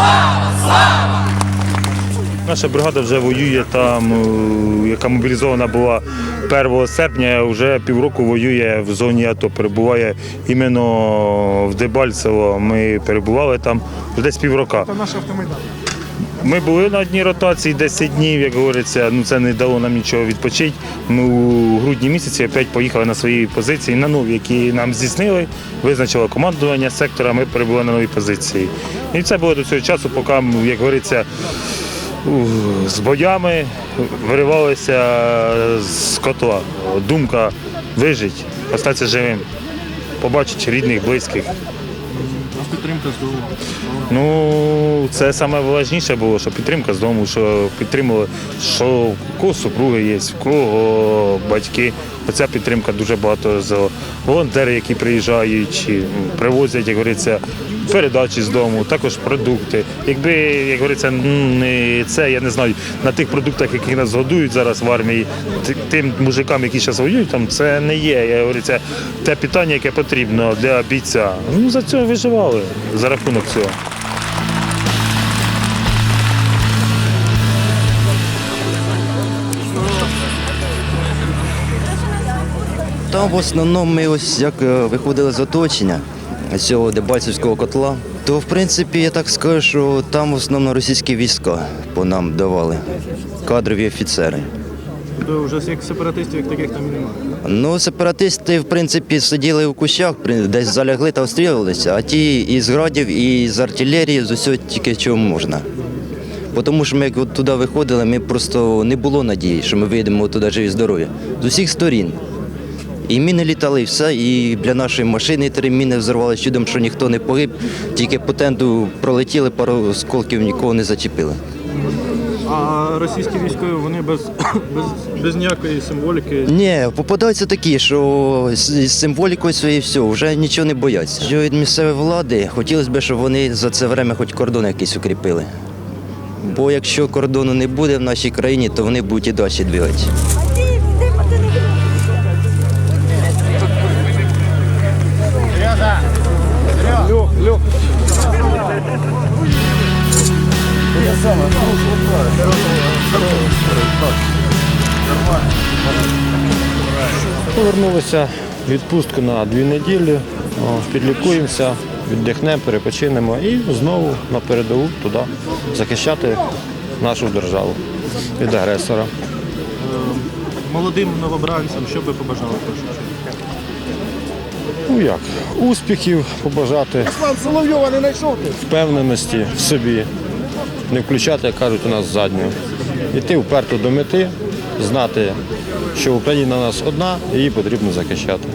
Слава! Слава! Наша бригада вже воює там, е, яка мобілізована була 1 серпня, вже півроку воює в зоні АТО, перебуває іменно в Дебальцево. Ми перебували там десь піврока. Це наша автомайдан. Ми були на одній ротації 10 днів, як говориться, ну це не дало нам нічого відпочити. Ми у грудні місяці опять поїхали на свої позиції, на нові, які нам здійснили, визначило командування сектора, ми перебули на новій позиції. І це було до цього часу, поки, як говориться, з боями виривалися з котла. Думка вижити, остатися живим, побачити рідних, близьких. А підтримка з дому. Ну, це саме важніше було, що підтримка з дому, що підтримували, що в кого супруги є, в кого батьки. Оця підтримка дуже багато з волонтери, які приїжджають, привозять, як говориться, передачі з дому, також продукти. Якби, як говориться, не це, я не знаю, на тих продуктах, які нас годують зараз в армії, тим мужикам, які зараз воюють, там це не є. Я говорю, це те питання, яке потрібно для бійця. Ну за цього виживали за рахунок цього. Там в основному ми ось як е, виходили з оточення цього Дебальцевського котла, то в принципі я так скажу, що там в основному російські війська по нам давали, кадрові офіцери. То вже як сепаратистів, як таких там і немає. Ну, сепаратисти, в принципі, сиділи в кущах, десь залягли та обстрілювалися, а ті із градів, і з артилерії, з усього тільки чого можна. Бо Тому що ми як от туди виходили, ми просто не було надії, що ми вийдемо туди живі здорові. З усіх сторін. І міни літали, і все, і для нашої машини три міни взорвалися чудом, що ніхто не погиб, тільки по тенду пролетіли, пару осколків нікого не зачепили. А російські військові вони без, без, без ніякої символіки. Ні, попадаються такі, що з символікою своєю все, вже нічого не бояться. Що від місцевої влади хотілося б, щоб вони за це время хоч кордон якийсь укріпили. Бо якщо кордону не буде в нашій країні, то вони будуть і далі двигатися. Повернулися в відпустку на дві неділі, підлікуємося, віддихнемо, перепочинемо і знову на передову туди захищати нашу державу від агресора. Молодим новобранцям, що би побажали? Ну як, успіхів побажати, впевненості в собі, не включати, як кажуть, у нас задню. Іти вперто до мети, знати, що Україна у нас одна і її потрібно захищати.